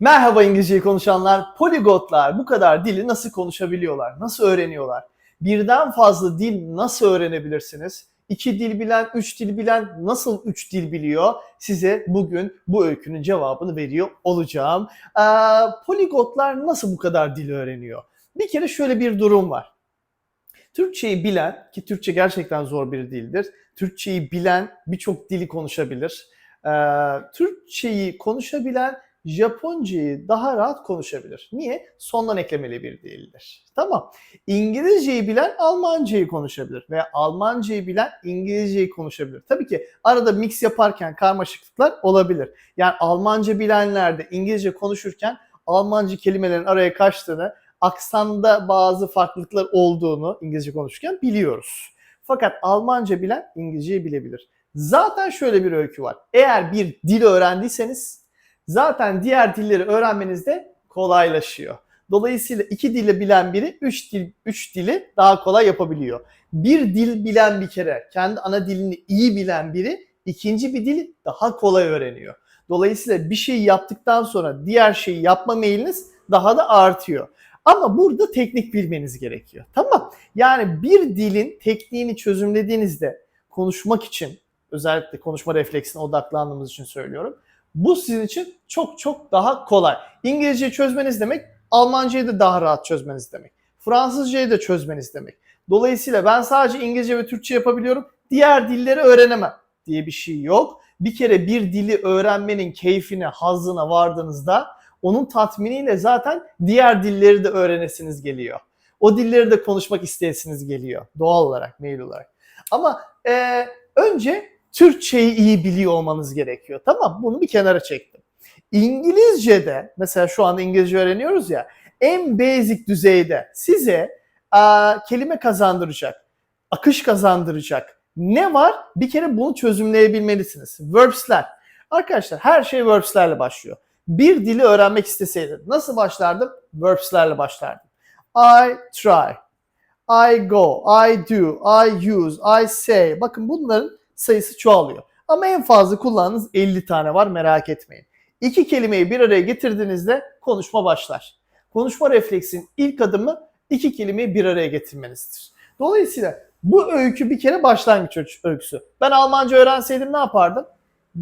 Merhaba İngilizceyi konuşanlar. Poligotlar bu kadar dili nasıl konuşabiliyorlar? Nasıl öğreniyorlar? Birden fazla dil nasıl öğrenebilirsiniz? İki dil bilen, üç dil bilen nasıl üç dil biliyor? Size bugün bu öykünün cevabını veriyor olacağım. Ee, poligotlar nasıl bu kadar dil öğreniyor? Bir kere şöyle bir durum var. Türkçeyi bilen, ki Türkçe gerçekten zor bir dildir. Türkçeyi bilen birçok dili konuşabilir. Ee, Türkçeyi konuşabilen Japoncayı daha rahat konuşabilir. Niye? Sondan eklemeli bir dildir. Tamam. İngilizceyi bilen Almancayı konuşabilir veya Almancayı bilen İngilizceyi konuşabilir. Tabii ki arada mix yaparken karmaşıklıklar olabilir. Yani Almanca bilenler de İngilizce konuşurken Almanca kelimelerin araya kaçtığını, aksanda bazı farklılıklar olduğunu İngilizce konuşurken biliyoruz. Fakat Almanca bilen İngilizceyi bilebilir. Zaten şöyle bir öykü var. Eğer bir dil öğrendiyseniz zaten diğer dilleri öğrenmeniz de kolaylaşıyor. Dolayısıyla iki dili bilen biri üç dil üç dili daha kolay yapabiliyor. Bir dil bilen bir kere kendi ana dilini iyi bilen biri ikinci bir dili daha kolay öğreniyor. Dolayısıyla bir şeyi yaptıktan sonra diğer şeyi yapma meyiliniz daha da artıyor. Ama burada teknik bilmeniz gerekiyor. Tamam. Yani bir dilin tekniğini çözümlediğinizde konuşmak için özellikle konuşma refleksine odaklandığımız için söylüyorum. Bu sizin için çok çok daha kolay. İngilizceyi çözmeniz demek Almancayı da daha rahat çözmeniz demek. Fransızcayı da çözmeniz demek. Dolayısıyla ben sadece İngilizce ve Türkçe yapabiliyorum. Diğer dilleri öğrenemem diye bir şey yok. Bir kere bir dili öğrenmenin keyfine, hazzına vardığınızda onun tatminiyle zaten diğer dilleri de öğrenesiniz geliyor. O dilleri de konuşmak isteyesiniz geliyor doğal olarak, mail olarak. Ama e, önce Türkçeyi iyi biliyor olmanız gerekiyor. Tamam bunu bir kenara çektim. İngilizce'de mesela şu anda İngilizce öğreniyoruz ya en basic düzeyde size a, kelime kazandıracak, akış kazandıracak ne var? Bir kere bunu çözümleyebilmelisiniz. Verbs'ler. Arkadaşlar her şey verbs'lerle başlıyor. Bir dili öğrenmek isteseydim nasıl başlardım? Verbs'lerle başlardım. I try. I go, I do, I use, I say. Bakın bunların sayısı çoğalıyor. Ama en fazla kullandığınız 50 tane var merak etmeyin. İki kelimeyi bir araya getirdiğinizde konuşma başlar. Konuşma refleksin ilk adımı iki kelimeyi bir araya getirmenizdir. Dolayısıyla bu öykü bir kere başlangıç öyküsü. Ben Almanca öğrenseydim ne yapardım?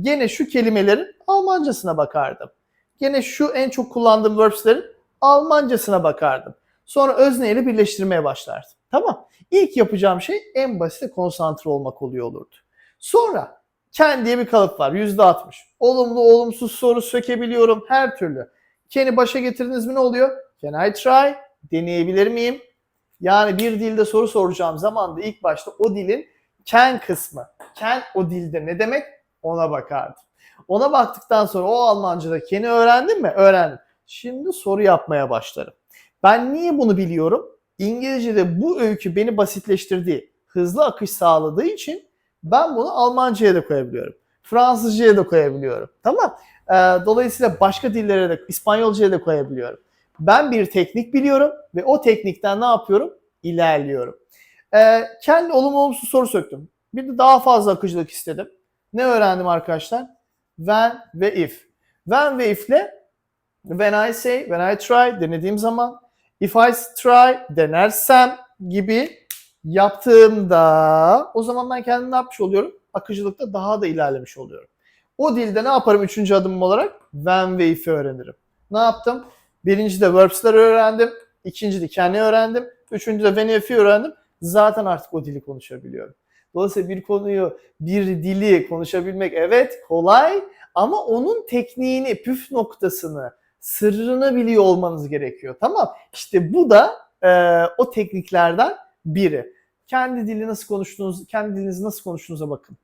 Gene şu kelimelerin Almancasına bakardım. Gene şu en çok kullandığım verbslerin Almancasına bakardım. Sonra özne ile birleştirmeye başlardım. Tamam. İlk yapacağım şey en basit konsantre olmak oluyor olurdu. Sonra Ken diye bir kalıp var %60. Olumlu olumsuz soru sökebiliyorum her türlü. Ken'i başa getirdiniz mi ne oluyor? Can I try? Deneyebilir miyim? Yani bir dilde soru soracağım zaman da ilk başta o dilin can kısmı. Can o dilde ne demek? Ona bakardım. Ona baktıktan sonra o Almanca'da Ken'i öğrendim mi? Öğrendim. Şimdi soru yapmaya başlarım. Ben niye bunu biliyorum? İngilizce'de bu öykü beni basitleştirdiği, hızlı akış sağladığı için ben bunu Almanca'ya da koyabiliyorum. Fransızca'ya da koyabiliyorum. Tamam. Ee, dolayısıyla başka dillere de, İspanyolca'ya da koyabiliyorum. Ben bir teknik biliyorum ve o teknikten ne yapıyorum? İlerliyorum. Ee, kendi olumlu olumsuz soru söktüm. Bir de daha fazla akıcılık istedim. Ne öğrendim arkadaşlar? When ve if. When ve if ile when I say, when I try denediğim zaman, if I try denersem gibi yaptığımda o zaman ben kendim ne yapmış oluyorum? Akıcılıkta daha da ilerlemiş oluyorum. O dilde ne yaparım üçüncü adımım olarak? When ve if'i öğrenirim. Ne yaptım? Birinci de verbs'leri öğrendim. İkinci de kendi öğrendim. Üçüncü de when if'i öğrendim. Zaten artık o dili konuşabiliyorum. Dolayısıyla bir konuyu, bir dili konuşabilmek evet kolay ama onun tekniğini, püf noktasını, sırrını biliyor olmanız gerekiyor. Tamam. İşte bu da e, o tekniklerden biri. Kendi dili nasıl konuştuğunuz, kendi dilinizi nasıl konuştuğunuza bakın.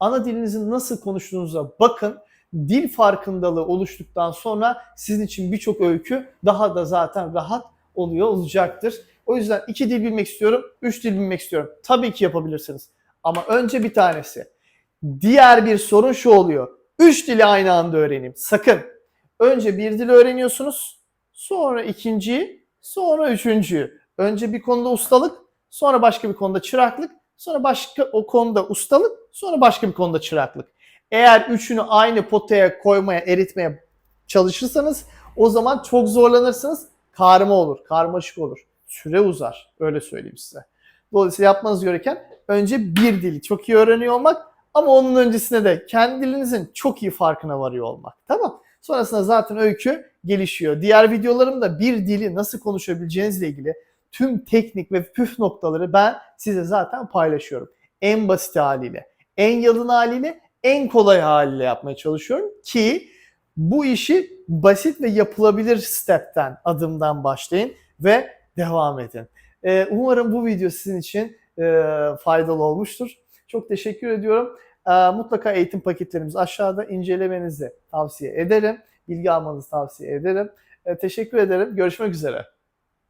Ana dilinizin nasıl konuştuğunuza bakın. Dil farkındalığı oluştuktan sonra sizin için birçok öykü daha da zaten rahat oluyor olacaktır. O yüzden iki dil bilmek istiyorum, üç dil bilmek istiyorum. Tabii ki yapabilirsiniz. Ama önce bir tanesi. Diğer bir sorun şu oluyor. Üç dili aynı anda öğreneyim. Sakın. Önce bir dil öğreniyorsunuz. Sonra ikinciyi, sonra üçüncüyü. Önce bir konuda ustalık, sonra başka bir konuda çıraklık, sonra başka o konuda ustalık, sonra başka bir konuda çıraklık. Eğer üçünü aynı potaya koymaya, eritmeye çalışırsanız O zaman çok zorlanırsınız. Karma olur, karmaşık olur. Süre uzar. Öyle söyleyeyim size. Dolayısıyla yapmanız gereken önce bir dili çok iyi öğreniyor olmak ama onun öncesinde de kendi dilinizin çok iyi farkına varıyor olmak. Tamam. Sonrasında zaten öykü gelişiyor. Diğer videolarımda bir dili nasıl konuşabileceğinizle ilgili tüm teknik ve püf noktaları ben size zaten paylaşıyorum. En basit haliyle, en yalın haliyle, en kolay haliyle yapmaya çalışıyorum ki bu işi basit ve yapılabilir stepten, adımdan başlayın ve devam edin. Ee, umarım bu video sizin için e, faydalı olmuştur. Çok teşekkür ediyorum. Ee, mutlaka eğitim paketlerimiz aşağıda incelemenizi tavsiye ederim. Bilgi almanızı tavsiye ederim. Ee, teşekkür ederim. Görüşmek üzere.